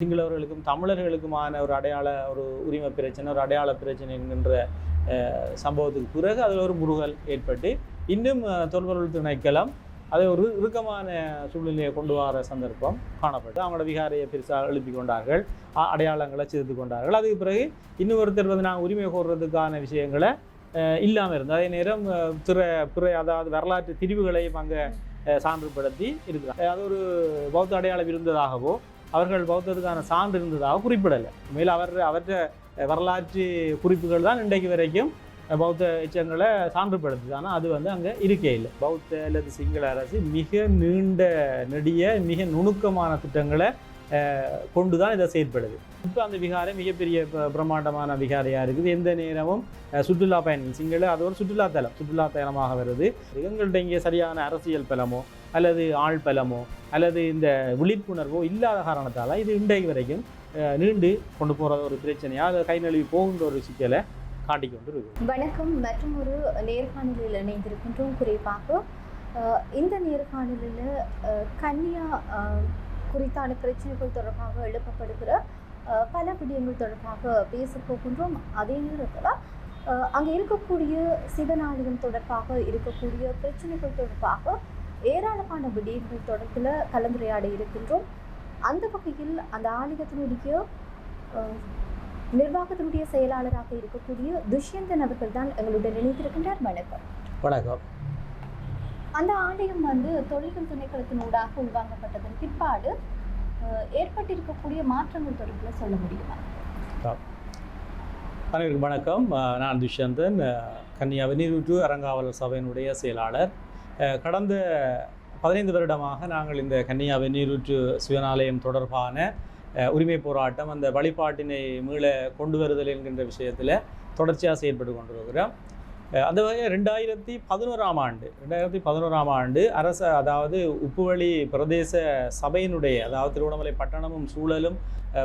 சிங்களவர்களுக்கும் தமிழர்களுக்குமான ஒரு அடையாள ஒரு உரிமை பிரச்சனை ஒரு அடையாள பிரச்சனை என்கின்ற சம்பவத்துக்கு பிறகு அதில் ஒரு முருகல் ஏற்பட்டு இன்னும் தொல்பொருள் திணைக்களம் அதை ஒரு இறுக்கமான சூழ்நிலையை கொண்டு வர சந்தர்ப்பம் காணப்பட்டு அவங்களோட விகாரையை பெருசாக எழுப்பி கொண்டார்கள் அடையாளங்களை சேர்த்து கொண்டார்கள். அதுக்கு பிறகு இன்னொருத்தர் வந்து நாங்கள் உரிமை கோர்றதுக்கான விஷயங்களை இல்லாமல் இருந்தோம் அதே நேரம் பிற பிற அதாவது வரலாற்று திரிவுகளையும் அங்கே சான்றுபடுத்தி இருக்கிறார் அது ஒரு பௌத்த அடையாளம் இருந்ததாகவோ அவர்கள் பௌத்தத்துக்கான சான்று இருந்ததாக குறிப்பிடலை. மேலும் அவர் அவற்ற வரலாற்று குறிப்புகள் தான் இன்றைக்கு வரைக்கும் பௌத்த எச்சங்களை சான்றுபடுத்துது. ஆனால் அது வந்து அங்கே இருக்கே இல்லை. பௌத்த அல்லது சிங்கள அரசு மிக நீண்ட நெடிய மிக நுணுக்கமான திட்டங்களை கொண்டு தான் இதை செயற்படுது. இப்போ அந்த விகாரை மிகப்பெரிய பிரம்மாண்டமான விகாரையாக இருக்குது. எந்த நேரமும் சுற்றுலா பயணம் சிங்கள அது ஒரு சுற்றுலா தலம் சுற்றுலா தலமாக வருது. எங்கள்கிட்ட இங்கே சரியான அரசியல் பலமோ அல்லது ஆள் பலமோ அல்லது இந்த விழிப்புணர்வோ இல்லாத காரணத்தால் இது இன்றைக்கு வரைக்கும் நீண்டு கொண்டு போகிற ஒரு பிரச்சனையாக அதை கை நழுவி போகின்ற ஒரு சிக்கலை காட்டிக்கொண்டு இருக்குது வணக்கம். மற்றும் ஒரு நேர்காணலில் இணைந்திருக்கின்றோம். குறிப்பாக இந்த நேர்காணலில் கன்னியா குறித்தான பிரச்சனைகள் தொடர்பாக எழுப்பப்படுகிற பல விடயங்கள் தொடர்பாக பேசப்போகின்றோம் அதே நேரத்தில் அங்கே இருக்கக்கூடிய சிவனாலயம் தொடர்பாக இருக்கக்கூடிய பிரச்சனைகள் தொடர்பாக ஏராளமான விடயங்கள் தொடர்பில் கலந்துரையாட இருக்கின்றோம். அந்த வகையில் அந்த ஆலயத்தினுடைய நிர்வாகத்தினுடைய செயலாளராக இருக்கக்கூடிய துஷ்யந்தன் அவர்கள் தான் எங்களுடன் இணைந்திருக்கின்றார் வணக்கம். வணக்கம். அந்த ஆலயம் வந்து தொழில்கள் திணைக்களத்தினூடாக உள்வாங்கப்பட்டதன் பிற்பாடு ஏற்பட்டிருக்கக்கூடிய மாற்றங்கள் தொடர்பில் சொல்ல முடியுமா? அனைவருக்கும் வணக்கம். நான் துஷந்தன் அஹ், கன்னியா வெந்நீரூற்று அறங்காவலர் சபையினுடைய செயலாளர். கடந்த பதினைந்து வருடமாக நாங்கள் இந்த கன்னியா வெந்நீரூற்று சுயநாலயம் தொடர்பான உரிமை போராட்டம் அந்த வழிபாட்டினை மீள கொண்டு வருதல் என்கின்ற விஷயத்தில் தொடர்ச்சியாக செயல்பட்டு கொண்டிருக்கிறோம். அஹ், அந்த வகையில் ரெண்டாயிரத்தி பதினோராம் ஆண்டு ரெண்டாயிரத்தி பதினோராம் ஆண்டு அரச அதாவது உப்புவழி பிரதேச சபையினுடைய அதாவது திருவண்ணாமலை பட்டணமும் சூழலும்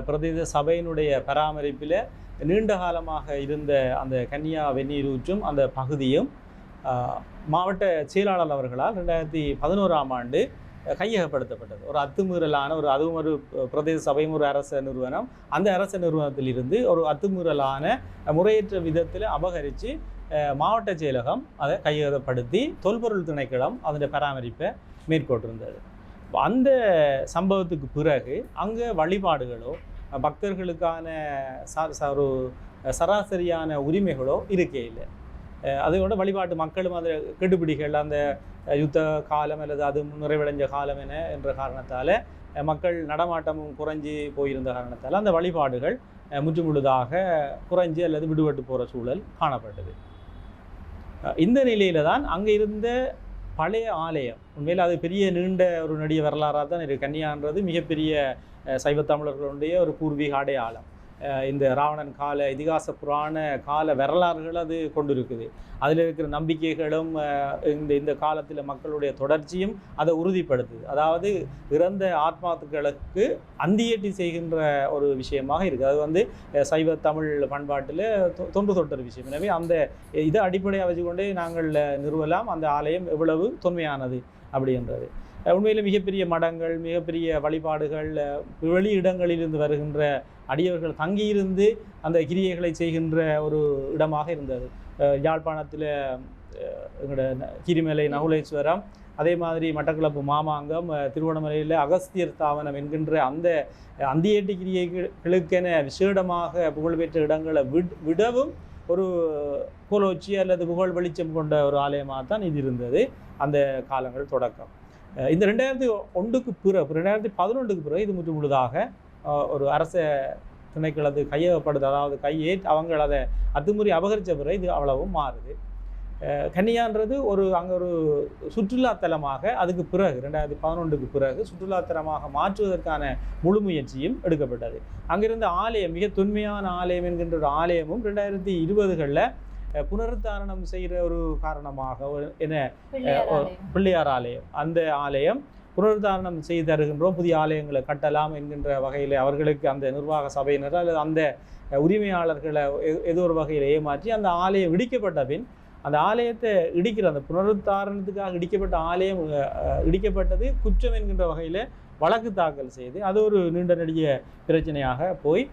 பிரதேச சபையினுடைய பராமரிப்பில் நீண்ட காலமாக இருந்த அந்த கன்னியா வெந்நீரூற்றும் அந்த பகுதியும் மாவட்ட செயலாளர் அவர்களால் ரெண்டாயிரத்தி பதினோராம் ஆண்டு கையகப்படுத்தப்பட்டது. ஒரு அத்துமீறலான ஒரு அதுவும் ஒரு பிரதேச சபையும் ஒரு அரச நிறுவனம். அந்த அரச நிறுவனத்தில் இருந்து ஒரு அத்துமீறலான முறையற்ற விதத்தில் அபகரித்து மாவட்ட செயலகம் அதை கையகப்படுத்தி தொல்பொருள் திணைக்களம் அதனுடைய பராமரிப்பை மேற்கொண்டிருந்தது. அந்த சம்பவத்துக்கு பிறகு அங்கே வழிபாடுகளோ பக்தர்களுக்கான ஒரு சராசரியான உரிமைகளோ இருக்கே இல்லை. அதோட வழிபாட்டு மக்களும் அந்த கெடுபிடிகள் அந்த யுத்த காலம் அல்லது அது நிறைவடைஞ்ச காலம் என என்ற காரணத்தால் மக்கள் நடமாட்டமும் குறைஞ்சி போயிருந்த காரணத்தால் அந்த வழிபாடுகள் முற்றுமுழுதாக குறைஞ்சி அல்லது விடுபட்டு போகிற சூழல் காணப்பட்டது. இந்த நிலையில் தான் அங்கே இருந்த பழைய ஆலயம். உண்மையில் அது பெரிய நீண்ட ஒரு நடிகை வரலாறாக தான் இருக்குது கன்னியான்றது மிகப்பெரிய சைவ தமிழர்களுடைய ஒரு பூர்வீக ஆலயம் இந்த ராவணன் கால இதிகாச புராண கால வரலாறுகள் அது கொண்டிருக்குது. அதில் இருக்கிற நம்பிக்கைகளும் இந்த இந்த காலத்தில் மக்களுடைய தொடர்ச்சியும் அதை உறுதிப்படுத்துது. அதாவது இறந்த ஆத்மாக்களுக்கு அந்தியட்டி செய்கின்ற ஒரு விஷயமாக இருக்குது அது வந்து சைவ தமிழ் பண்பாட்டில் தொ- தொன்று தொட்டர் விஷயம். எனவே அந்த இதை அடிப்படையாக வச்சுக்கொண்டே நாங்கள் நிறுவலாம். அந்த ஆலயம் எவ்வளவு தொன்மையானது அப்படின்றது. உண்மையில் மிகப்பெரிய மடங்கள் மிகப்பெரிய வழிபாடுகள் வெளி இடங்களிலிருந்து வருகின்ற அடியவர்கள் தங்கியிருந்து அந்த கிரியைகளை செய்கின்ற ஒரு இடமாக இருந்தது. யாழ்ப்பாணத்தில் எங்களோட ந- கிரிமலை நகுலேஸ்வரம் அதே மாதிரி மட்டக்களப்பு மாமாங்கம் திருவண்ணாமலையில் அகஸ்தியர் தாவனம் என்கின்ற அந்த அந்தியேட்டு கிரியைகளுக்கென விசேடமாக புகழ்பெற்ற இடங்களை விட் விடவும் ஒரு கோலோச்சி அல்லது புகழ் வெளிச்சம் கொண்ட ஒரு ஆலயமாக தான் இது இருந்தது. அந்த காலங்கள் தொடக்கம். இந்த ரெண்டாயிரத்தி ஒன்றுக்கு பிறகு ரெண்டாயிரத்தி பதினொன்றுக்கு பிறகு இது முற்று முழுதாக ஒரு அரச திணைக்களது கையகப்படுது அதாவது கையே அவங்கள அதை அத்துமுறை அபகரித்த பிறகு இது அவ்வளவும் மாறுது. கன்னியான்றது ஒரு அங்கே ஒரு சுற்றுலாத்தலமாக அதுக்கு பிறகு ரெண்டாயிரத்தி பதினொன்றுக்கு பிறகு சுற்றுலாத்தலமாக மாற்றுவதற்கான முழு முயற்சியும் எடுக்கப்பட்டது. அங்கிருந்த ஆலயம் மிக தொன்மையான ஆலயம் என்கின்ற ஒரு ஆலயமும் ரெண்டாயிரத்தி இருபதுகளில் புனருத்தாரணம் செய்கிற ஒரு காரணமாக ஒரு என்ன பிள்ளையார் ஆலயம். அந்த ஆலயம் புனருத்தாரணம் செய்து தருகின்றோம். புதிய ஆலயங்களை கட்டலாம் என்கின்ற வகையில் அவர்களுக்கு அந்த நிர்வாக சபையினர் அல்லது அந்த உரிமையாளர்களை ஏதோ ஒரு வகையில் ஏமாற்றி அந்த ஆலயம் இடிக்கப்பட்ட பின் அந்த ஆலயத்தை இடிக்கிற அந்த புனருத்தாரணத்துக்காக இடிக்கப்பட்ட ஆலயம் இடிக்கப்பட்டது குற்றம் என்கின்ற வகையில் வழக்கு தாக்கல் செய்து அது ஒரு நீண்ட நெடிய பிரச்சனையாக போய்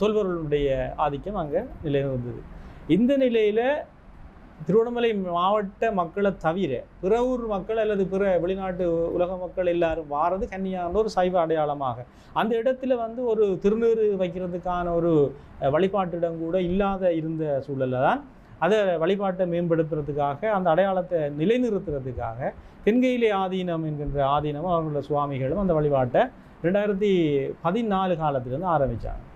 தொல்பொருளுடைய ஆதிக்கம் அங்கே நிலைநிறுந்தது. இந்த நிலையில் திருவண்ணாமலை மாவட்ட மக்களை தவிர பிற ஊர் மக்கள் அல்லது பிற வெளிநாட்டு உலக மக்கள் எல்லாரும் வாரது கன்னியான ஒரு சைவ அடையாளமாக. அந்த இடத்துல வந்து ஒரு திருநீறு வைக்கிறதுக்கான ஒரு வழிபாட்டிடம் கூட இல்லாத இருந்த சூழலில் தான் அதை வழிபாட்டை மேம்படுத்துறதுக்காக அந்த அடையாளத்தை நிலைநிறுத்துறதுக்காக தென்கையிலே ஆதீனம் என்கின்ற ஆதீனமும் அவர்களோட சுவாமிகளும் அந்த வழிபாட்டை ரெண்டாயிரத்தி பதினாலு காலத்திலிருந்து ஆரம்பித்தாங்க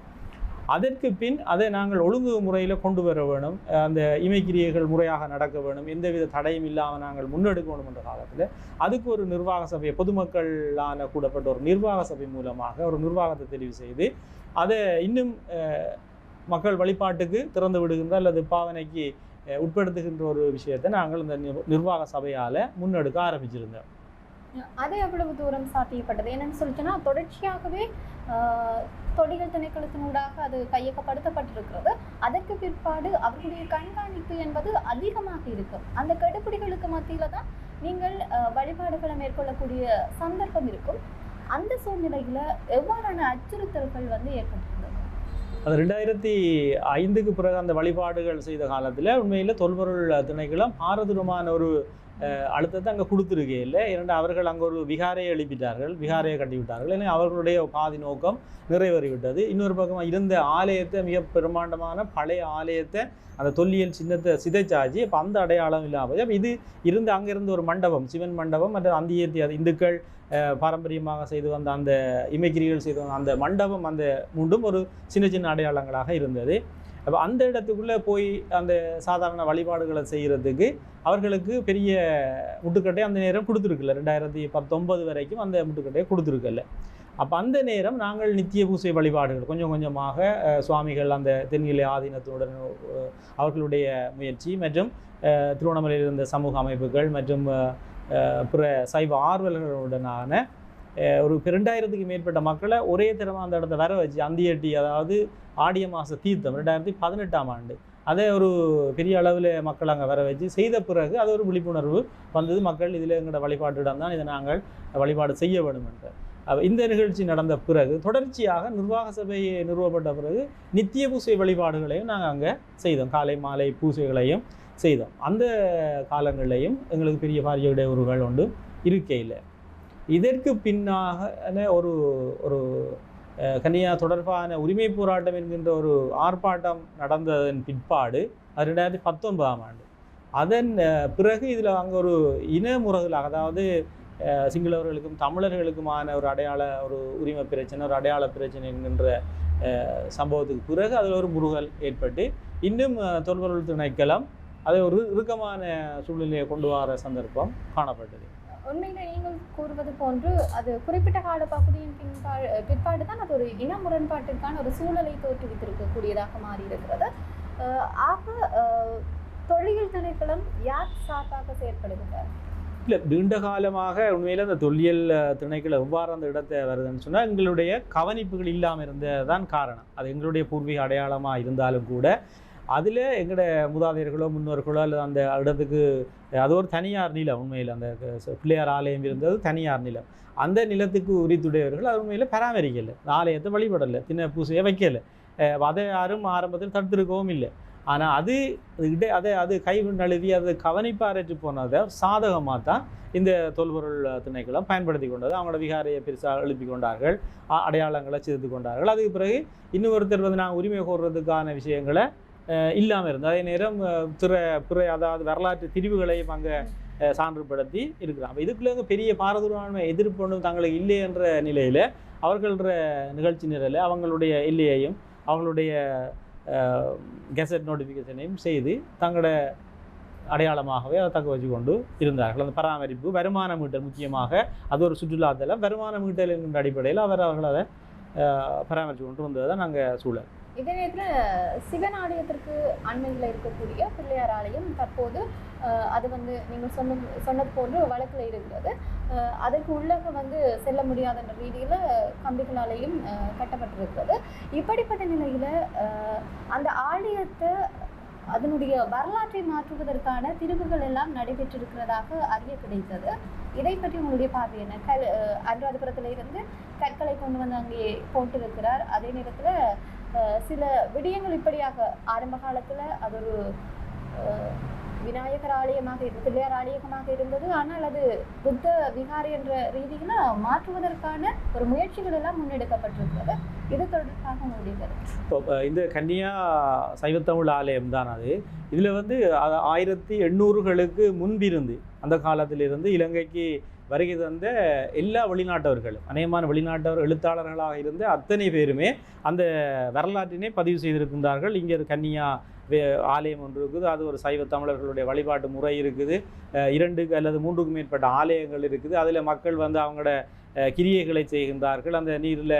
அதற்கு பின் அதை நாங்கள் ஒழுங்கு முறையில் கொண்டு வர வேணும். அந்த இமைக்கிரியைகள் முறையாக நடக்க வேணும். எந்தவித தடையும் இல்லாமல் நாங்கள் முன்னெடுக்க வேணும் என்ற காலத்தில் அதுக்கு ஒரு நிர்வாக சபையை பொதுமக்களான கூடப்பட்ட ஒரு நிர்வாக சபை மூலமாக ஒரு நிர்வாகத்தை தெரிவு செய்து அதை இன்னும் மக்கள் வழிபாட்டுக்கு திறந்து விடுகின்ற அல்லது பாவனைக்கு உட்படுத்துகின்ற ஒரு விஷயத்தை நாங்கள் இந்த நிர்வாக சபையால் முன்னெடுக்க ஆரம்பிச்சிருந்தோம். அது எவ்வளவு தூரம் சாத்தியப்பட்டது? என்னன்னு சொல்லிட்டுன்னா தொடர்ச்சியாகவே ஆஹ், திணைக்களத்தினூடாக அது கையகப்படுத்தப்பட்டிருக்கிறது. அதற்கு பிற்பாடு அவர்களுடைய கண்காணிப்பு என்பது அதிகமாக இருக்கும் அந்த கெடுபிடிகளுக்கு மத்தியில தான் நீங்கள் வழிபாடுகளை மேற்கொள்ளக்கூடிய சந்தர்ப்பம் இருக்கும். அந்த சூழ்நிலையில எவ்வாறான அச்சுறுத்தல்கள் வந்து ஏற்பட்டிருந்தது? அது ரெண்டாயிரத்தி ஐந்துக்கு பிறகு அந்த வழிபாடுகள் செய்த காலத்தில் உண்மையில் தொல்பொருள் திணைக்களம் பாரதூரமான ஒரு அழுத்தத்தை அங்கே கொடுத்துருக்கையில் இரண்டு அவர்கள் அங்கே ஒரு விகாரையை எழுப்பிட்டார்கள். விகாரையை கட்டிவிட்டார்கள். ஏன்னா அவர்களுடைய பாதி நோக்கம் நிறைவேறிவிட்டது. இன்னொரு பக்கம் இருந்த ஆலயத்தை மிக பிரம்மாண்டமான பழைய ஆலயத்தை அந்த தொல்லியல் சின்னத்தை சிதைச்சாச்சு. இப்போ அந்த அடையாளம் இல்லாமல் அப்போ இது இருந்து அங்கேருந்து ஒரு மண்டபம் சிவன் மண்டபம் மற்றும் அந்தியத்தி அது இந்துக்கள் பாரம்பரியமாக செய்து வந்த அந்த இமைக்கிரிகள் செய்து வந்த அந்த மண்டபம் அந்த முண்டும் ஒரு சின்ன சின்ன அடையாளங்களாக இருந்தது. அப்போ அந்த இடத்துக்குள்ளே போய் அந்த சாதாரண வழிபாடுகளை செய்கிறதுக்கு அவர்களுக்கு பெரிய முட்டுக்கட்டை அந்த நேரம் கொடுத்துருக்குல்ல ரெண்டாயிரத்தி பத்தொன்பது வரைக்கும் அந்த முட்டுக்கட்டையை கொடுத்துருக்கல. அப்போ அந்த நேரம் நாங்கள் நித்திய பூசை வழிபாடுகள் கொஞ்சம் கொஞ்சமாக சுவாமிகள் அந்த தென்கிளை ஆதீனத்துடன் அவர்களுடைய முயற்சி மற்றும் திருவண்ணாமலையில் இருந்த சமூக அமைப்புகள் மற்றும் பிற சைவ ஆர்வலர்களுடனான ஒரு ரெண்டாயிரத்துக்கு மேற்பட்ட மக்களை ஒரே தரமாக அந்த இடத்த வர வச்சு அந்தியட்டி அதாவது ஆடிய மாத தீர்த்தம் ரெண்டாயிரத்தி பதினெட்டாம் ஆண்டு. அதை ஒரு பெரிய அளவில் மக்கள் அங்கே வர வச்சு செய்த பிறகு அது ஒரு விழிப்புணர்வு வந்தது. மக்கள் இதில் எங்களோட வழிபாட்டிடம் தான் இதை நாங்கள் வழிபாடு செய்ய வேண்டும் என்று. இந்த நிகழ்ச்சி நடந்த பிறகு தொடர்ச்சியாக நிர்வாக சபை நிறுவப்பட்ட பிறகு நித்திய பூசை வழிபாடுகளையும் நாங்கள் அங்கே செய்தோம். காலை மாலை பூசைகளையும் செய்தோம். அந்த காலங்களிலையும் எங்களுக்கு பெரிய பாரிய இடையூறுகள் உண்டு இருக்கையில். இதற்கு பின்னாக ஒரு ஒரு கனியா கன்னியா தொடர்பான உரிமை போராட்டம் என்கின்ற ஒரு ஆர்ப்பாட்டம் நடந்ததன் பிற்பாடு அது ரெண்டாயிரத்தி பத்தொன்பதாம் ஆண்டு. அதன் பிறகு இதில் அங்கே ஒரு இன முறைகளாக அதாவது சிங்களவர்களுக்கும் தமிழர்களுக்குமான ஒரு அடையாள ஒரு உரிமை பிரச்சனை ஒரு அடையாள பிரச்சனை என்கின்ற சம்பவத்துக்கு பிறகு அதில் ஒரு முருகல் ஏற்பட்டு இன்னும் தொல்பொருள் திணைக்களம் அதை ஒரு இறுக்கமான சூழ்நிலையை கொண்டு வர சந்தர்ப்பம் காணப்பட்டது. உண்மையில நீங்கள் கூறுவது போன்று அது குறிப்பிட்ட கால பகுதியின் பின்பா பிற்பாடு தான் அது ஒரு இன முரண்பாட்டிற்கான ஒரு சூழலை தோற்றுவித்திருக்கக்கூடியதாக மாறி இருக்கிறது ஆக தொழில் திணைக்களம் யார் சார்பாக செயற்படுகின்றார் இல்லை நீண்ட காலமாக உண்மையில் அந்த தொல்லியல் அஹ், எவ்வாறு அந்த இடத்தை வருதுன்னு சொன்னால் எங்களுடைய கவனிப்புகள் இல்லாமல் இருந்ததுதான் காரணம். அது எங்களுடைய பூர்வீக அடையாளமாக இருந்தாலும் கூட அதில் எங்களோட மூதாதையர்களோ முன்னோர்களோ அல்லது அந்த இடத்துக்கு அது ஒரு தனியார் நிலம் உண்மையில். அந்த பிள்ளையார் ஆலயம் இருந்தது தனியார் நிலம். அந்த நிலத்துக்கு உரித்துடையவர்கள் அது உண்மையில் பராமரிக்கலை. ஆலயத்தை வழிபடலை தின்ன பூசையை வைக்கலை. அதை யாரும் ஆரம்பத்தில் தடுத்திருக்கவும் இல்லை. ஆனால் அது இடை அதை அது கை நழுவி அதை கவனிப்பாரற்று போனதை சாதகமாக தான் இந்த தொல்பொருள் திணைக்களம் பயன்படுத்தி கொண்டது. அவங்களோட விகாரையை பெருசாக எழுப்பி கொண்டார்கள் அடையாளங்களை சிதைத்து கொண்டார்கள். அதுக்கு பிறகு இன்னொருத்தர் வந்து நாங்கள் உரிமை கோர்றதுக்கான விஷயங்களை இல்லாமல் இருந்தது அதே நேரம் அஹ், பிற பிற அதாவது வரலாற்று திரிவுகளையும் அங்கே சான்றுபடுத்தி இருக்கிறாங்க. அப்ப இதுக்குள்ள பெரிய பாரதூரமான எதிர்ப்பு ஒன்றும் தங்களுக்கு இல்லை என்ற நிலையில் அவர்கள நிகழ்ச்சி நிரல அவங்களுடைய எல்லையையும் அவங்களுடைய கெசட் நோட்டிஃபிகேஷனையும் செய்து தங்களோட அடையாளமாகவே அதை தக்க வச்சு கொண்டு இருந்தார்கள். அந்த பராமரிப்பு வருமான மீட்டல் முக்கியமாக அது ஒரு சுற்றுலாத்தலம் வருமான மீட்டல் என்கின்ற அடிப்படையில் அவர் அவர்கள் அதை பராமரித்து கொண்டு வந்தது தான் நாங்கள் சூழல். இதே நேரத்தில் சிவன் ஆலயத்திற்கு அண்மையில் இருக்கக்கூடிய பிள்ளையார் ஆலயம் தற்போது அது வந்து நீங்கள் சொன்ன சொன்னது போன்று வழக்கில் இருக்கிறது. அதற்கு உள்ளக வந்து செல்ல முடியாத ரீதியில் கம்பிகளாலேயும் கட்டப்பட்டிருக்கிறது. இப்படிப்பட்ட நிலையில் அந்த ஆலயத்தை அதனுடைய வரலாற்றை மாற்றுவதற்கான திரிவுகள் எல்லாம் நடைபெற்றிருக்கிறதாக அறிய கிடைத்தது. இதை பற்றி உங்களுடைய பார்வை என்ன? கல் அஹ், இருந்து கற்களை கொண்டு வந்து அங்கே போட்டிருக்கிறார். அதே நேரத்துல அஹ், சில விடயங்கள் இப்படியாக ஆரம்ப காலத்துல அது ஒரு விநாயகர் ஆலயமாக இருந்தது பிள்ளையார் ஆலயமாக இருந்தது. ஆனால் அது புத்த விகாரி என்ற ரீதியில மாற்றுவதற்கான ஒரு முயற்சிகள் எல்லாம் முன்னெடுக்கப்பட்டிருக்கிறது. இது தொடர்பாக உங்களுடைய இப்போ இந்த கன்னியா சைவத்தமிழ் ஆலயம் தான் அது. இதில் வந்து ஆயிரத்தி எண்ணூறுகளுக்கு முன்பிருந்து அந்த காலத்திலிருந்து இலங்கைக்கு வருகை தந்த எல்லா வெளிநாட்டவர்களும் அநேகமான வெளிநாட்டவர் எழுத்தாளர்களாக இருந்த அத்தனை பேருமே அந்த வரலாற்றினை பதிவு செய்திருக்கின்றார்கள். இங்கே ஒரு கன்னியா ஆலயம் ஒன்று இருக்குது அது ஒரு சைவ தமிழர்களுடைய வழிபாட்டு முறை இருக்குது. இரண்டுக்கு அல்லது மூன்றுக்கும் மேற்பட்ட ஆலயங்கள் இருக்குது. அதில் மக்கள் வந்து அவங்களோட கிரியைகளை செய்கின்றார்கள். அந்த நீரில்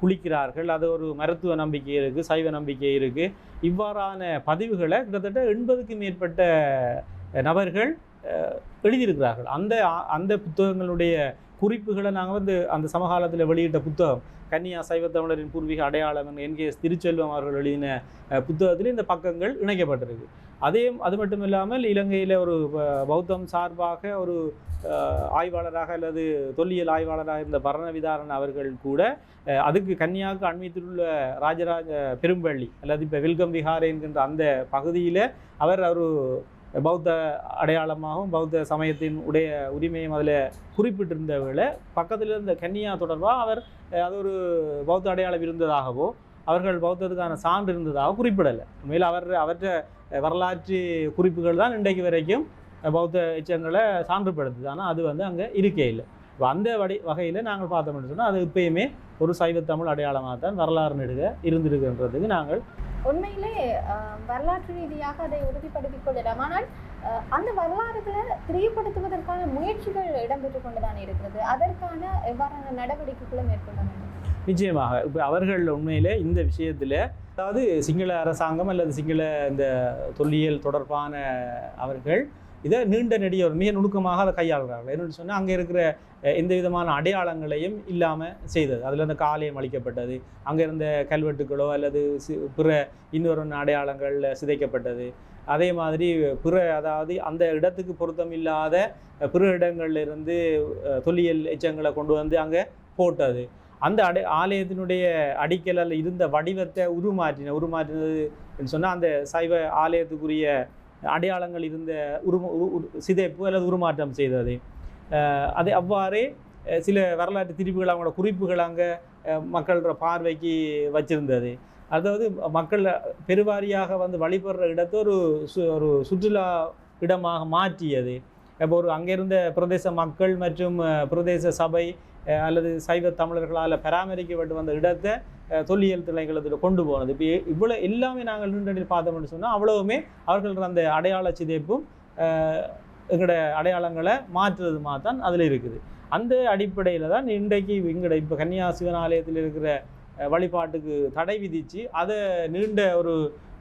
குளிக்கிறார்கள். அது ஒரு மருத்துவ நம்பிக்கை இருக்குது சைவ நம்பிக்கை இருக்குது இவ்வாறான பதிவுகளை கிட்டத்தட்ட எண்பதுக்கும் மேற்பட்ட நபர்கள் எழுதியிருக்கிறார்கள். அந்த அந்த புத்தகங்களுடைய குறிப்புகளை நாங்கள் வந்து அந்த சமகாலத்தில் வெளியிட்ட புத்தகம் கன்னியா சைவ தமிழரின் பூர்வீக அடையாளம் என் கே எஸ் திருச்செல்வம் அவர்கள் எழுதின புத்தகத்தில் இந்த பக்கங்கள் இணைக்கப்பட்டிருக்கு. அதே அது மட்டும் இல்லாமல் இலங்கையில் ஒரு ப- பௌத்தம் சார்பாக ஒரு ஆய்வாளராக அல்லது தொல்லியல் ஆய்வாளராக இருந்த பரணவிதாரன் அவர்கள் கூட அதுக்கு கன்னியாவுக்கு அண்மித்துள்ள ராஜராஜ பெரும்பள்ளி அல்லது இப்போ வில்கம் விஹார் என்கின்ற அந்த பகுதியில் அவர் ஒரு பௌத்த அடையாளமாகவும் பௌத்த சமயத்தின் உடைய உரிமையும் அதில் குறிப்பிட்டிருந்த வேளை பக்கத்தில் இருந்த கன்னியா தொடர்பாக அவர் அது ஒரு பௌத்த அடையாளம் இருந்ததாகவோ அவர்கள் பௌத்தத்துக்கான சான்று இருந்ததாக குறிப்பிடலை. உண்மையில் அவர் அவற்ற வரலாற்று குறிப்புகள் தான் இன்றைக்கு வரைக்கும் பௌத்த எச்சங்களை சான்றுபடுத்துது. ஆனால் அது வந்து அங்கே இருக்கே இல்லை. இப்போ அந்த வடி வகையில் நாங்கள் பார்த்தோம்னு சொன்னால் அது இப்பயுமே ஒரு சைவ தமிழ் அடையாளமாக தான் வரலாறு நெடுக இருந்திருக்குன்றதுக்கு நாங்கள் உண்மையிலே வரலாற்று ரீதியாக அதை உறுதிப்படுத்திக் கொள்ளலாம் ஆனால் அந்த வரலாறுகளை தெரியப்படுத்துவதற்கான முயற்சிகள் இடம்பெற்றுக் கொண்டுதான் இருக்கிறது. அதற்கான எவ்வாறான நடவடிக்கைகளை மேற்கொள்ள வேண்டும்? நிச்சயமாக. இப்போ அவர்கள் உண்மையிலே இந்த விஷயத்தில் அதாவது சிங்கள அரசாங்கம் அல்லது சிங்கள இந்த தொல்லியல் தொடர்பான அவர்கள் இதை நீண்ட நெடிய ஒரு மிக நுணுக்கமாக அதை கையாளுறார்கள் என்னென்னு சொன்னால் அங்கே இருக்கிற எந்த விதமான அடையாளங்களையும் இல்லாமல் செய்தது. அதில் அந்த காலையம் அளிக்கப்பட்டது. அங்கே இருந்த கல்வெட்டுகளோ அல்லது சி- பிற இன்னொரு அடையாளங்கள் சிதைக்கப்பட்டது. அதே மாதிரி பிற அதாவது அந்த இடத்துக்கு பொருத்தம் இல்லாத பிற இடங்களில் இருந்து தொல்லியல் எச்சங்களை கொண்டு வந்து அங்கே போட்டது. அந்த அடை ஆலயத்தினுடைய அடிக்கலில் இருந்த வடிவத்தை உருமாற்றின உருமாற்றினது சொன்னால் அந்த சைவ ஆலயத்துக்குரிய அடையாளங்கள் இருந்த உரும உரு- சிதைப்பு அல்லது உருமாற்றம் செய்தது. அஹ் அது அவ்வாறே சில வரலாற்று திருப்புகள் அவங்களோட குறிப்புகள் அங்கே மக்களோட பார்வைக்கு வச்சிருந்தது. அதாவது மக்கள் பெருவாரியாக வந்து வழிபடுற இடத்தை ஒரு சு ஒரு சுற்றுலா இடமாக மாற்றியது. இப்போ ஒரு அங்கிருந்த பிரதேச மக்கள் மற்றும் பிரதேச சபை அல்லது சைவ தமிழர்களால் பராமரிக்கப்பட்டு வந்த இடத்தை தொல்லியல் திணைகளத்தில் கொண்டு போனது. இப்போ இவ்வளோ எல்லாமே நாங்கள் நின்று பார்த்தோம்னு சொன்னால் அவ்வளவுமே அவர்கள் அந்த அடையாள சிதைப்பும் எங்களோட அடையாளங்களை மாற்றுறதுமாக தான் அதில் இருக்குது. அந்த அடிப்படையில் தான் இன்றைக்கு எங்களோட இப்போ கன்னியா சிவன் ஆலயத்தில் இருக்கிற வழிபாட்டுக்கு தடை விதித்து அதை நீண்ட ஒரு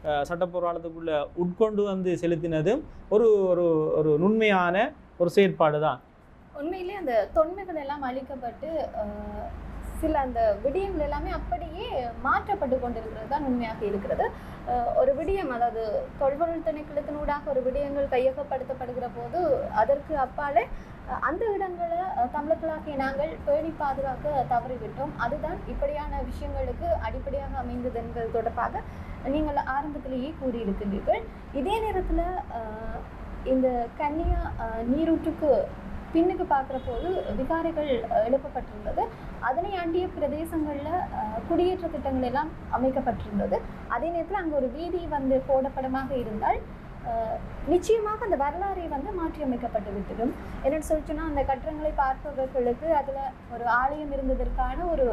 அஹ், உட்கொண்டு வந்து செலுத்தினதும் ஒரு ஒரு ஒரு நுண்மையான ஒரு செயற்பாடு தான். உண்மையிலே அந்த தொன்மைகள் எல்லாம் அழிக்கப்பட்டு சில அந்த விடயங்கள் எல்லாமே அப்படியே மாற்றப்பட்டு கொண்டிருக்கிறது தான் உண்மையாக இருக்கிறது. ஒரு விடயம் அதாவது தொல்பொருள் திணைக்களத்தினூடாக ஒரு விடயங்கள் கையகப்படுத்தப்படுகிற போது அதற்கு அப்பாலே அந்த இடங்களை தமிழர்களாகிய நாங்கள் பேணி பாதுகாக்க தவறிவிட்டோம். அதுதான் இப்படியான விஷயங்களுக்கு அடிப்படையாக அமைந்தது என்பது தொடர்பாக நீங்கள் ஆரம்பத்திலேயே கூறியிருக்கின்றீர்கள் இதே நேரத்தில் இந்த கன்னியா நீரூற்றுக்கு பின்னுக்கு பார்க்குற போது விகாரைகள் எழுப்பப்பட்டிருந்தது. அதனையாண்டிய பிரதேசங்களில் குடியேற்ற திட்டங்கள் எல்லாம் அமைக்கப்பட்டிருந்தது. அதே நேரத்தில் அங்கே ஒரு வீதி வந்து போடப்படமாக இருந்தால் நிச்சயமாக அந்த வரலாறை வந்து மாற்றி அமைக்கப்பட்டு விட்டுடும் என்னென்னு சொல்லிச்சுன்னா அந்த கட்டடங்களை பார்ப்பவர்களுக்கு அதில் ஒரு ஆலயம் இருந்ததற்கான ஒரு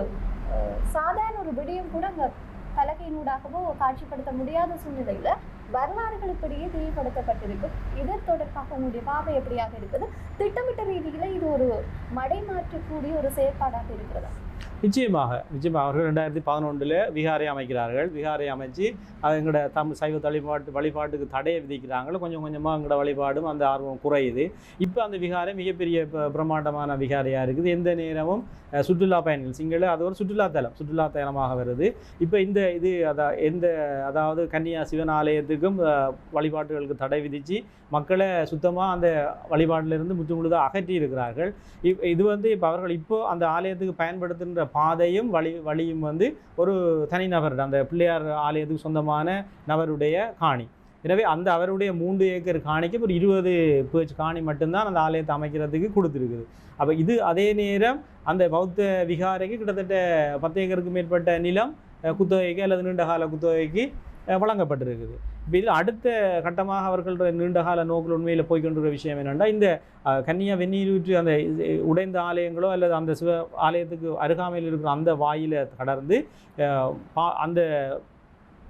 சாதாரண ஒரு விடயம் கூட அங்கே பலகையினூடாகவோ காட்சிப்படுத்த முடியாத சூழ்நிலையில் வரலாறுகள் இப்படியே தெளிவுபடுத்தப்பட்டிருக்கு இது தொடர்பாக உங்களுடைய பார்வை எப்படியாக இருக்குது? திட்டமிட்ட ரீதியில் இது ஒரு மடை மாற்றக்கூடிய ஒரு செயற்பாடாக இருக்கிறதா? நிச்சயமாக நிச்சயமாக. அவர்கள் ரெண்டாயிரத்தி பதினொன்றில் விகாரை அமைக்கிறார்கள். விகாரை அமைச்சு அது எங்களோட தமிழ் சைவ வழிபாட்டு வழிபாட்டுக்கு தடையை விதிக்கிறாங்களோ கொஞ்சம் கொஞ்சமாக எங்களோட வழிபாடும் அந்த ஆர்வம் குறையுது. இப்போ அந்த விகாரை மிகப்பெரிய பிரம்மாண்டமான விகாரையாக இருக்குது. எந்த நேரமும் சுற்றுலா பயணிகள் சிங்கள அது ஒரு சுற்றுலா தலம் சுற்றுலா தலமாக வருது. இப்போ இந்த இது அதா எந்த அதாவது கன்னியா சிவன் ஆலயத்துக்கும் வழிபாட்டுகளுக்கு தடை விதித்து மக்களை சுத்தமாக அந்த வழிபாட்டிலிருந்து முற்று முழுதாக அகற்றி இருக்கிறார்கள் இப் இது வந்து இப்போ அவர்கள் இப்போ அந்த ஆலயத்துக்கு பயன்படுத்துகின்ற பாதையும் வழி வழியும் வந்து ஒரு தனிநபர் அந்த பிள்ளையார் ஆலயத்துக்கு சொந்தமான நபருடைய காணி. எனவே அந்த அவருடைய மூன்று ஏக்கர் காணிக்கு ஒரு இருபது பேச்சு காணி மட்டும்தான் அந்த ஆலயத்தை அமைக்கிறதுக்கு கொடுத்துருக்குது. அப்போ இது அதே நேரம் அந்த பௌத்த விகாரைக்கு கிட்டத்தட்ட பத்து ஏக்கருக்கு மேற்பட்ட நிலம் குத்தகைக்கு அல்லது நீண்டகால குத்தகைக்கு வழங்கப்பட்டிருக்குது. இப்போ இதில் அடுத்த கட்டமாக அவர்களுடைய நீண்டகால நோக்கில் உண்மையில் போய்கொண்டிருக்கிற விஷயம் என்னென்னா இந்த கன்னியா வெந்நீரூற்று அந்த உடைந்த ஆலயங்களோ அல்லது அந்த சிவ ஆலயத்துக்கு அருகாமையில் இருக்கிற அந்த வாயில் கடந்து பா- அந்த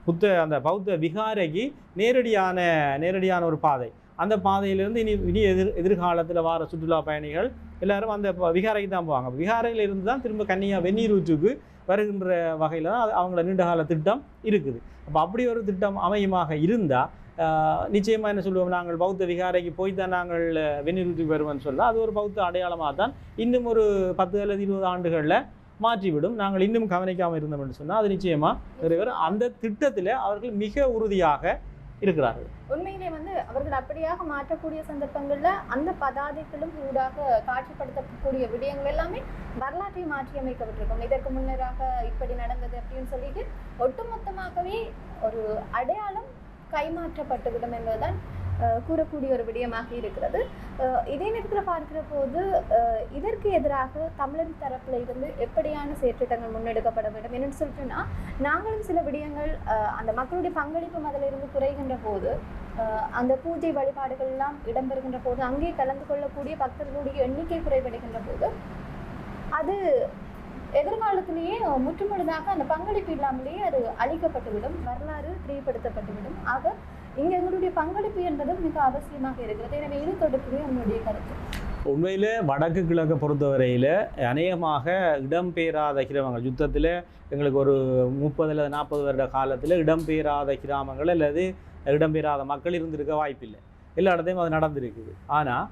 புத்த அந்த பௌத்த விகாரைக்கு நேரடியான நேரடியான ஒரு பாதை. அந்த பாதையிலிருந்து இனி இனி எதிர் எதிர்காலத்தில் வர சுற்றுலா பயணிகள் எல்லாரும் அந்த விகாரைக்கு தான் போவாங்க. விகாரையில் இருந்து தான் திரும்ப கன்னியா வெந்நீரூற்றுக்கு வருகின்ற வகையில் தான் அது அவங்களோட நீண்டகால திட்டம் இருக்குது. அப்போ அப்படி ஒரு திட்டம் அமையுமாக இருந்தால் நிச்சயமாக என்ன சொல்லுவோம் நாங்கள் பௌத்த விகாரைக்கு போய் தான் நாங்கள் வெந்நீரூற்றுக்கு வருவோம்னு சொல்லலாம் அது ஒரு பௌத்த அடையாளமாக தான் இன்னும் ஒரு பத்து அல்லது இருபது ஆண்டுகளில் மாற்றிவிடும். நாங்கள் இன்னும் கவனிக்காமல் இருந்தோம் என்று சொன்னால் அது நிச்சயமாக நிறைவேறும். அந்த திட்டத்தில் அவர்கள் மிக உறுதியாக இருக்கிறார்கள். உண்மையிலே வந்து அவர்கள் அப்படியாக மாற்றக்கூடிய சந்தர்ப்பங்கள்ல அந்த பதாதைகளும் ஊடாக காட்சிப்படுத்தக்கூடிய விடயங்கள் எல்லாமே வரலாற்றை மாற்றி அமைக்கப்பட்டிருக்கும் இதற்கு முன்னராக இப்படி நடந்தது அப்படின்னு சொல்லிட்டு ஒட்டுமொத்தமாகவே ஒரு அடையாளம் கைமாற்றப்பட்டுவிடும் என்பதுதான் கூறக்கூடிய ஒரு விடயமாக இருக்கிறது. இதே நேரத்தில் பார்க்கிற போது இதற்கு எதிராக தமிழர் தரப்பில் இருந்து எப்படியான செயற்றிட்டங்கள் முன்னெடுக்கப்பட வேண்டும் என்னென்னு சொல்லிட்டுன்னா நாங்களும் சில விடயங்கள் அந்த மக்களுடைய பங்களிப்பு அதில் இருந்து குறைகின்ற போது அந்த பூஜை வழிபாடுகள்லாம் இடம்பெறுகின்ற போது அங்கே கலந்து கொள்ளக்கூடிய பக்தர்களுடைய எண்ணிக்கை குறைவடைகின்ற போது அது எதிர்காலத்திலேயே முற்றுமுழுதாக அந்த பங்களிப்பு இல்லாமலேயே அது அழிக்கப்பட்டுவிடும் வரலாறு பிரியப்படுத்தப்பட்டுவிடும். ஆக இங்கே எங்களுடைய பங்களிப்பு என்பது மிக அவசியமாக இருக்கிறது. எனவே இது தொடர்புடைய உங்களுடைய கருத்து. உண்மையில் வடக்கு கிழக்கை பொறுத்தவரையில் அநேகமாக இடம்பெயராத கிராமங்கள் யுத்தத்தில் எங்களுக்கு ஒரு முப்பது அல்லது நாற்பது வருட காலத்தில் இடம்பெயராத கிராமங்கள் அல்லது இடம்பெயராத மக்கள் இருந்திருக்க வாய்ப்பில்லை. எல்லா இடத்தையும் அது நடந்திருக்குது. ஆனால்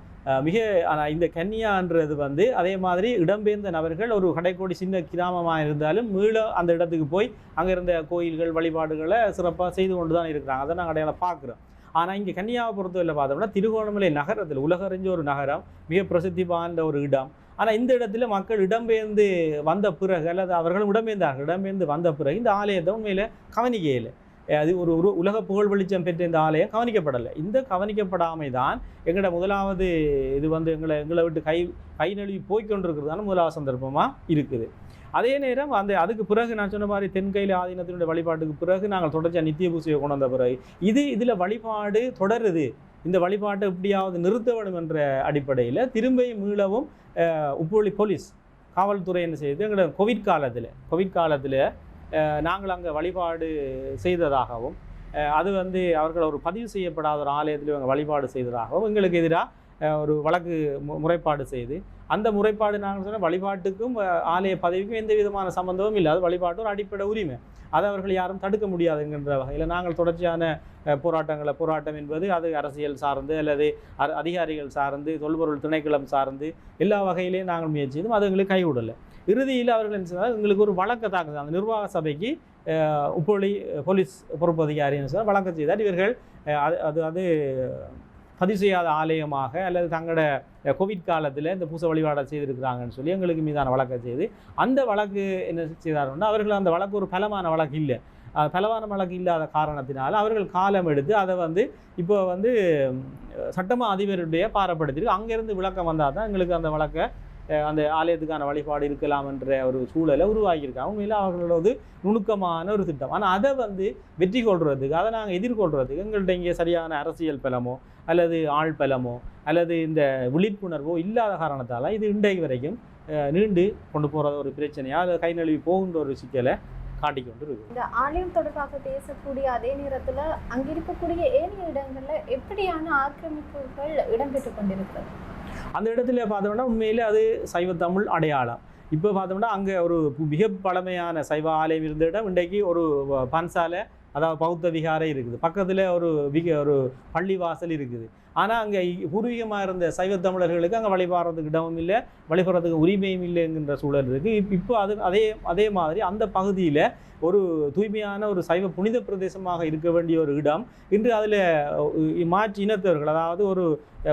மிக ஆனால் இந்த கன்னியான்றது வந்து அதே மாதிரி இடம்பெயர்ந்த நபர்கள் ஒரு கடைக்கோடி சின்ன கிராமமாக இருந்தாலும் மீள அந்த இடத்துக்கு போய் அங்கே இருந்த கோயில்கள் வழிபாடுகளை சிறப்பாக செய்து கொண்டு தான் இருக்கிறாங்க. அதை நாங்கள் அடையாளம் பார்க்குறோம். ஆனால் இங்கே கன்னியாவை பொறுத்தவரையில் பார்த்தோம்னா திருகோணமலை நகரத்தில் உலகறிஞ்ச ஒரு நகரம் மிக பிரசித்தி வாய்ந்த ஒரு இடம். ஆனால் இந்த இடத்துல மக்கள் இடம்பெயர்ந்து வந்த பிறகு அல்லது அவர்களும் இடம்பெயர்ந்தார்கள் இடம்பெயர்ந்து வந்த பிறகு இந்த ஆலயத்தை உண்மையில் கவனிக்கையில் அது ஒரு ஒரு உலக புகழ் வெளிச்சம் பெற்ற இந்த ஆலயம் கவனிக்கப்படலை. இந்த கவனிக்கப்படாமை தான் எங்களோட முதலாவது இது வந்து எங்களை எங்களை விட்டு கை கை நழுவி போய்கொண்டிருக்கிறதான முதலாவது சந்தர்ப்பமாக இருக்குது. அதே நேரம் அந்த அதுக்கு பிறகு நான் சொன்ன மாதிரி தென்கையில் ஆதீனத்தினுடைய வழிபாட்டுக்கு பிறகு நாங்கள் தொடர்ச்சியாக நித்திய பூசையை கொண்டு வந்த பிறகு இது இதில் வழிபாடு தொடருது. இந்த வழிபாட்டை எப்படியாவது நிறுத்த வேண்டும் என்ற அடிப்படையில் திரும்பியும் மீளவும் அஹ், உப்புவழி போலீஸ் காவல்துறை என்ன செய்யுது எங்களோட கோவிட் காலத்தில் கோவிட் காலத்தில் நாங்கள் அங்கே வழிபாடு செய்ததாகவும் அது வந்து அவர்கள் ஒரு பதிவு செய்யப்படாத ஒரு ஆலயத்தில் இவங்க வழிபாடு செய்ததாகவும் எங்களுக்கு எதிராக ஒரு வழக்கு மு- முறைப்பாடு செய்து அந்த முறைப்பாடு நாங்கள் சொன்ன வழிபாட்டுக்கும் ஆலய பதவிக்கும் எந்த விதமான சம்பந்தமும் இல்லை. அது வழிபாட்டு ஒரு அடிப்படை உரிமை. அதை அவர்கள் யாரும் தடுக்க முடியாதுங்கிற வகையில் நாங்கள் தொடர்ச்சியான போராட்டங்களை போராட்டம் என்பது அது அரசியல் சார்ந்து அல்லது அ- அதிகாரிகள் சார்ந்து தொல்பொருள் திணைக்களம் சார்ந்து எல்லா வகையிலையும் நாங்கள் முயற்சி அது எங்களுக்கு கைவிடலை இறுதியில் அவர்கள் என்ன சொன்னால் எங்களுக்கு ஒரு வழக்கை தாக்குது அந்த நிர்வாக சபைக்கு உப்பொழி போலீஸ் பொறுப்பு அதிகாரி என்ன செய்தார் வழக்கம் செய்தார். இவர்கள் அது அது அது பதிவு செய்யாத ஆலயமாக அல்லது தங்களோட கோவிட் காலத்தில் இந்த பூச வழிபாடை செய்திருக்கிறாங்கன்னு சொல்லி எங்களுக்கு மீதான வழக்கை செய்து அந்த வழக்கு என்ன செய்தாருன்னா அவர்கள் அந்த வழக்கு ஒரு பலமான வழக்கு இல்லை. பலவான பலமான வழக்கு இல்லாத காரணத்தினால் அவர்கள் காலம் எடுத்து அதை வந்து இப்போ வந்து சட்டமா அதிபருடைய பாரப்படுத்தி அங்கேருந்து விளக்கம் வந்தால் தான் எங்களுக்கு அந்த வழக்கை அந்த ஆலயத்துக்கான வழிபாடு இருக்கலாம் என்ற ஒரு சூழலை உருவாகியிருக்காங்க உண்மையில் அவர்களோட நுணுக்கமான ஒரு திட்டம். ஆனால் அதை வந்து வெற்றி கொள்றதுக்கு அதை நாங்கள் எதிர்கொள்றதுக்கு எங்கள்கிட்ட இங்கே சரியான அரசியல் பலமோ அல்லது ஆள் பலமோ அல்லது இந்த விழிப்புணர்வோ இல்லாத காரணத்தால் இது இன்றைக்கு வரைக்கும் நீண்டு கொண்டு போகிற ஒரு பிரச்சனையாக அது கை நழுவி போகின்ற ஒரு சிக்கலை காட்டிக்கொண்டு இருக்கு இந்த ஆலயம் தொடர்பாக பேசக்கூடிய அதே நேரத்தில் அங்க இருக்கக்கூடிய ஏனைய இடங்களில் எப்படியான ஆக்கிரமிப்புகள் இடம்பெற்று கொண்டிருக்கிறது? அந்த இடத்துல பார்த்தோம்னா உண்மையிலே அது சைவ தமிழ் அடையாளம். இப்போ பார்த்தோம்னா அங்கே ஒரு மிக பழமையான சைவ ஆலயம் இருந்த இடம் இன்றைக்கு ஒரு பன்சாலை அதாவது பௌத்த விகாரை இருக்குது. பக்கத்தில் ஒரு விக ஒரு பள்ளிவாசல் இருக்குது. ஆனால் அங்கே பூர்வீகமாக இருந்த சைவ தமிழர்களுக்கு அங்கே வழிபாடுறதுக்கு இடமும் இல்லை வழிபடுறதுக்கு உரிமையும் இல்லைங்கிற சூழல் இருக்குது இப்போ அது அதே அதே மாதிரி அந்த பகுதியில் ஒரு தூய்மையான ஒரு சைவ புனித பிரதேசமாக இருக்க வேண்டிய ஒரு இடம். இன்று அதில் மாற்று இனத்தவர்கள் அதாவது ஒரு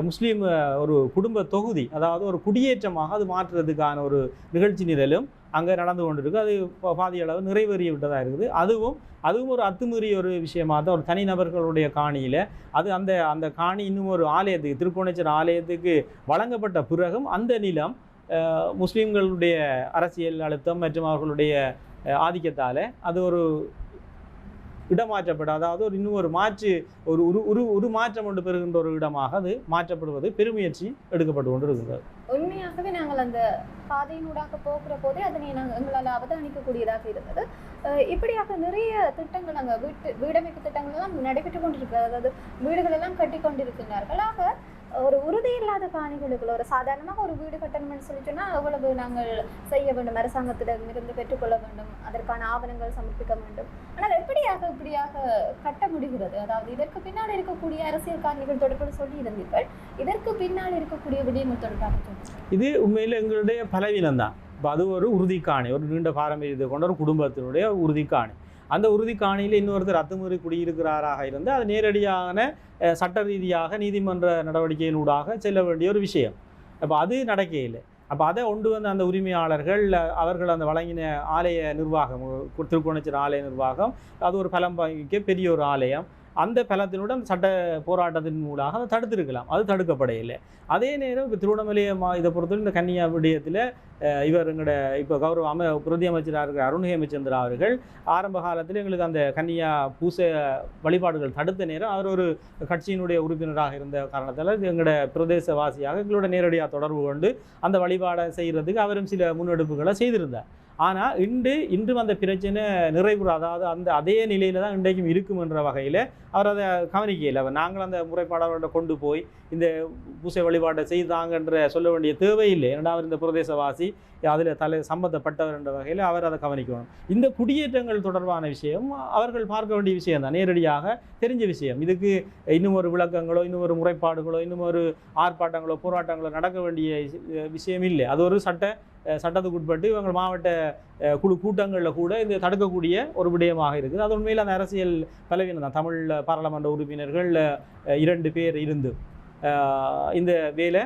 முஸ்லீம் ஒரு குடும்ப தொகுதி அதாவது ஒரு குடியேற்றமாக அது மாற்றுறதுக்கான ஒரு நிகழ்ச்சி நிரலும் அங்கே நடந்து கொண்டிருக்கு. அது பாதி அளவு நிறைவேறி விட்டதாக இருக்குது. அதுவும் அதுவும் ஒரு அத்துமீறிய ஒரு விஷயமாக தான் ஒரு தனிநபர்களுடைய காணியில். அது அந்த அந்த காணி இன்னும் ஒரு ஆலயத்துக்கு திருக்கோணேச்சர் ஆலயத்துக்கு வழங்கப்பட்ட பிறகும் அந்த நிலம் முஸ்லீம்களுடைய அரசியல் அழுத்தம் மற்றும் அவர்களுடைய ஆதிக்கத்தால் அது ஒரு இடமாற்றப்பட அதாவது ஒரு இன்னும் ஒரு மாற்று ஒரு உரு உரு உரு மாற்றம் கொண்டு பெறுகின்ற ஒரு இடமாக அது மாற்றப்படுவது பெருமுயற்சி எடுக்கப்பட்டு கொண்டு இருக்கிறது உண்மையாகவே நாங்கள் அந்த பாதையினூடாக போகிற போதே அதனை நாங்கள் எங்களால் அவதானிக்கக்கூடியதாக இருந்தது. இப்படியாக நிறைய திட்டங்கள் நாங்கள் வீட்டு வீடமைப்பு திட்டங்கள் எல்லாம் நடைபெற்று கொண்டிருக்கிறது. அதாவது வீடுகள் எல்லாம் கட்டி கொண்டிருக்கின்றார்கள். ஆக ஒரு உறுதி இல்லாத காணிகளுக்குள்ள ஒரு சாதாரணமாக ஒரு வீடு கட்டணும்னு சொல்லி சொன்னால் அவ்வளவு நாங்கள் செய்ய வேண்டும் அரசாங்கத்திடமிருந்து பெற்றுக்கொள்ள வேண்டும் அதற்கான ஆவணங்கள் சமர்ப்பிக்க வேண்டும். ஆனால் எப்படியாக இப்படியாக கட்ட முடிகிறது? அதாவது இதற்கு பின்னால் இருக்கக்கூடிய அரசியல் காரணிகள் தொடர்பில் சொல்லி இருந்தீர்கள். இதற்கு பின்னால் இருக்கக்கூடிய விடயங்கள் தொடர்பாக இது உண்மையில் எங்களுடைய பலவீனம் தான் இப்போ அது ஒரு உறுதிக்காணி ஒரு நீண்ட பாரம்பரியத்தை கொண்ட ஒரு குடும்பத்தினுடைய உறுதிக்காணி அந்த உறுதிக்காணியில் இன்னொருத்தர் அத்துமீறி குடியிருக்கிறாராக இருந்து அது நேரடியான சட்ட ரீதியாக நீதிமன்ற நடவடிக்கையினூடாக செல்ல வேண்டிய ஒரு விஷயம். அப்போ அது நடக்கையில் அப்போ அதை கொண்டு வந்த அந்த உரிமையாளர்கள் அவர்கள் அந்த வழங்கின ஆலய நிர்வாகம் திருக்கோணச்சர் ஆலய நிர்வாகம் அது ஒரு பலம் பெரிய ஒரு ஆலயம். அந்த பலத்தினுடன் சட்ட போராட்டத்தின் மூலமாக அதை தடுத்திருக்கலாம். அது தடுக்கப்படையில்லை அதே நேரம் இப்போ திருவண்ணாமலை மா இதை பொறுத்தவரை இந்த கன்னியா விடயத்தில் இவர் எங்களோட இப்போ கௌரவ அம பிரதி அமைச்சராக இருக்கிற அருண் ஹேமச்சந்திரா அவர்கள் ஆரம்ப காலத்தில் எங்களுக்கு அந்த கன்னியா பூசை வழிபாடுகள் தடுத்த நேரம் அவர் ஒரு கட்சியினுடைய உறுப்பினராக இருந்த காரணத்தால் எங்களோட பிரதேசவாசியாக எங்களோட நேரடியாக தொடர்பு கொண்டு அந்த வழிபாடை செய்கிறதுக்கு அவரும் சில முன்னெடுப்புகளை செய்திருந்தார். ஆனால் இன்று இன்று வந்த பிரச்சனை நிறைவுற அதாவது அந்த அதே நிலையில் தான் இன்றைக்கும் இருக்கும் என்ற வகையில் அவர் அதை கவனிக்கல. அவர் நாங்கள் அந்த முறைப்பாடாளர்கிட்ட கொண்டு போய் இந்த பூசை வழிபாட்டை செய்தாங்கன்ற சொல்ல வேண்டிய தேவையில்லை. ஏன்னா அவர் இந்த பிரதேசவாசி அதில் தலை சம்பந்தப்பட்டவர் என்ற வகையில் அவர் அதை கவனிக்கணும். இந்த குடியேற்றங்கள் தொடர்பான விஷயம் அவர்கள் பார்க்க வேண்டிய விஷயம் தான் நேரடியாக தெரிஞ்ச விஷயம். இதுக்கு இன்னும் ஒரு விளக்கங்களோ இன்னும் ஒரு முறைப்பாடுகளோ இன்னும் ஒரு ஆர்ப்பாட்டங்களோ போராட்டங்களோ நடக்க வேண்டிய விஷயம் இல்லை. அது ஒரு சட்ட சட்டத்துக்கு உட்பட்டு இவங்க மாவட்ட குழு கூட்டங்களில் கூட இது தடுக்கக்கூடிய ஒரு விடயமாக இருக்குது. அது உண்மையில் அந்த அரசியல் பலவீனம் தான். தமிழ் பாராளுமன்ற உறுப்பினர்கள் இரண்டு பேர் இருந்து இந்த வேலை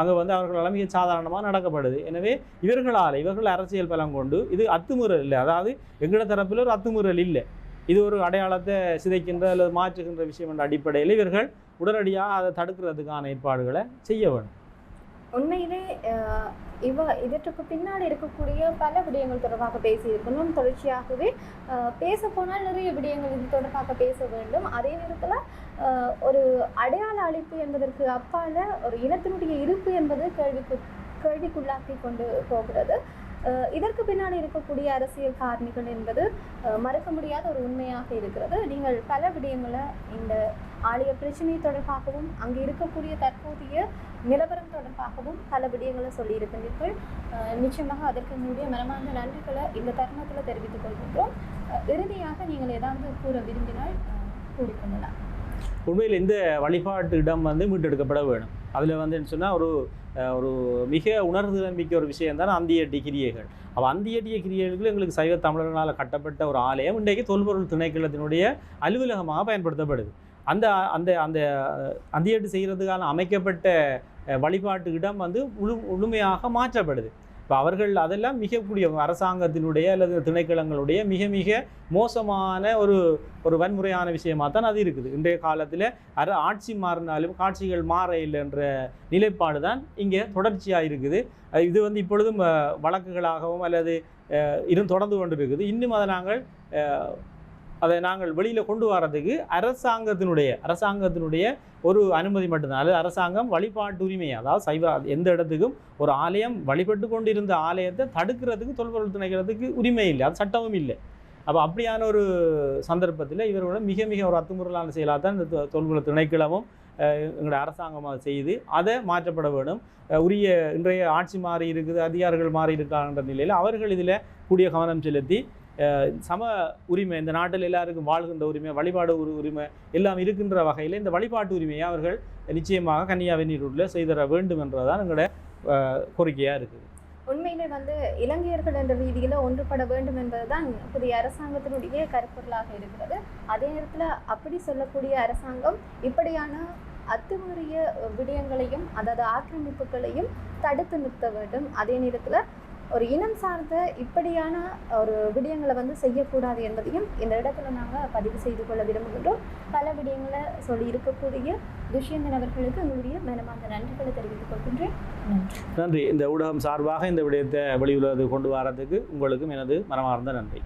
அங்கே வந்து அவர்களால் மிக சாதாரணமாக நடக்கப்படுது. எனவே இவர்களால் இவர்கள் அரசியல் பலம் கொண்டு இது அத்துமுறல் இல்லை. அதாவது எங்கள தரப்பில் ஒரு அத்துமுறல் இல்லை. இது ஒரு அடையாளத்தை சிதைக்கின்ற அல்லது மாற்றுகின்ற விஷயம் என்ற அடிப்படையில் இவர்கள் உடனடியாக அதை தடுக்கிறதுக்கான ஏற்பாடுகளை செய்ய வேண்டும். உண்மையிலே இவ இதற்கு பின்னால் இருக்கக்கூடிய பல விடயங்கள் தொடர்பாக பேசியிருக்கணும். தொடர்ச்சியாகவே பேச போனால் நிறைய விடயங்கள் இது தொடர்பாக பேச வேண்டும். அதே நேரத்தில் ஒரு அடையாள அழிப்பு என்பதற்கு அப்பால ஒரு இனத்தினுடைய இருப்பு என்பது கேள்விக்கு கேள்விக்குள்ளாக்கி கொண்டு போகிறது. இதற்கு பின்னால் இருக்கக்கூடிய அரசியல் காரணிகள் என்பது மறக்க முடியாத ஒரு உண்மையாக இருக்கிறது. நீங்கள் பல விடயங்களை இந்த ஆலய பிரச்சனை தொடர்பாகவும் அங்கே இருக்கக்கூடிய தற்போதைய நிலவரம் தொடர்பாகவும் பல விடயங்களை சொல்லியிருக்கின்றீர்கள் நிச்சயமாக அதற்கு என்னுடைய மனமார்ந்த நன்றிகளை இந்த தருணத்தில் தெரிவித்துக் கொள்கின்றோம். இறுதியாக நீங்கள் ஏதாவது கூற விரும்பினால் கூறிக்கொள்ளலாம் உண்மையில் இந்த வழிபாட்டு இடம் வந்து மீட்டெடுக்கப்பட வேணும் அதில் வந்து என்ன சொன்னால் ஒரு ஒரு மிக உணர்திறன் மிக்க ஒரு விஷயம் தான் அந்தியட்டி கிரியைகள் அப்போ அந்தியட்டிய கிரியைகள் எங்களுக்கு சைவ தமிழர்களால் கட்டப்பட்ட ஒரு ஆலயம். இன்றைக்கு தொல்பொருள் திணைக்களத்தினுடைய அலுவலகமாக பயன்படுத்தப்படுது. அந்த அந்த அந்த அந்தியட்டு செய்கிறதுக்கான அமைக்கப்பட்ட வழிபாட்டு இடம் வந்து முழு முழுமையாக மாற்றப்படுது. இப்போ அவர்கள் அதெல்லாம் மிகக்கூடிய அரசாங்கத்தினுடைய அல்லது திணைக்களங்களுடைய மிக மிக மோசமான ஒரு ஒரு வன்முறையான விஷயமாக தான் அது இருக்குது. இன்றைய காலத்தில் அர ஆட்சி மாறினாலும் காட்சிகள் மாற இல்லைன்ற நிலைப்பாடு தான் இங்கே தொடர்ச்சியாக இருக்குது. இது வந்து இப்பொழுதும் வழக்குகளாகவும் அல்லது இன்னும் தொடர்ந்து கொண்டு இருக்குது இன்னும் அதை நாங்கள் அதை நாங்கள் வெளியில் கொண்டு வர்றதுக்கு அரசாங்கத்தினுடைய அரசாங்கத்தினுடைய ஒரு அனுமதி மட்டும்தான். அல்லது அரசாங்கம் வழிபாட்டு உரிமை அதாவது சைவ எந்த இடத்துக்கும் ஒரு ஆலயம் வழிபட்டு கொண்டிருந்த ஆலயத்தை தடுக்கிறதுக்கு தொல்பொருள் திணைக்கிறதுக்கு உரிமை இல்லை. அது சட்டமும் இல்லை. அப்போ அப்படியான ஒரு சந்தர்ப்பத்தில் இவர்களோட மிக மிக ஒரு அத்துமுறலான செயலாக தான் இந்த தொல்பொருள் திணைக்களமும் எங்களுடைய அரசாங்கமாக செய்து அதை மாற்றப்பட வேண்டும். உரிய இன்றைய ஆட்சி மாறி இருக்குது அதிகாரிகள் மாறி இருக்காங்கன்ற நிலையில் அவர்கள் இதில் கூடிய கவனம் செலுத்தி சம உரிமை இந்த நாட்டில் எல்லாருக்கும் வாழ்கின்ற உரிமை வழிபாடு உரி- உரிமை எல்லாம் இருக்கின்ற வகையில் இந்த வழிபாட்டு உரிமையை அவர்கள் நிச்சயமாக கன்னியாகுமரி ரூட்டில் செய்தர வேண்டும் என்றதான் எங்களோட கோரிக்கையாக இருக்குது. உண்மையிலே வந்து இலங்கையர்கள் என்ற ரீதியில் ஒன்றுபட வேண்டும் என்பதுதான் புதிய அரசாங்கத்தினுடைய கருப்பொருளாக இருக்கிறது. அதே நேரத்தில் அப்படி சொல்லக்கூடிய அரசாங்கம் இப்படியான அத்துமீறிய விடயங்களையும் அதாவது ஆக்கிரமிப்புகளையும் தடுத்து நிறுத்த வேண்டும். அதே நேரத்தில் ஒரு இனம் சார்ந்த இப்படியான ஒரு விடயங்களை வந்து செய்யக்கூடாது என்பதையும் இந்த இடத்துல நாங்கள் பதிவு செய்து கொள்ள விரும்புகின்றோம். பல விடயங்களை சொல்லி இருக்கக்கூடிய துஷ்யந்தன் அவர்களுக்கு எங்களுடைய மனமார்ந்த நன்றிகளை தெரிவித்துக் கொள்கின்றேன். நன்றி. இந்த ஊடகம் சார்பாக இந்த விடயத்தை வெளியுள்ளது கொண்டு வரதுக்கு உங்களுக்கும் எனது மனமார்ந்த நன்றி.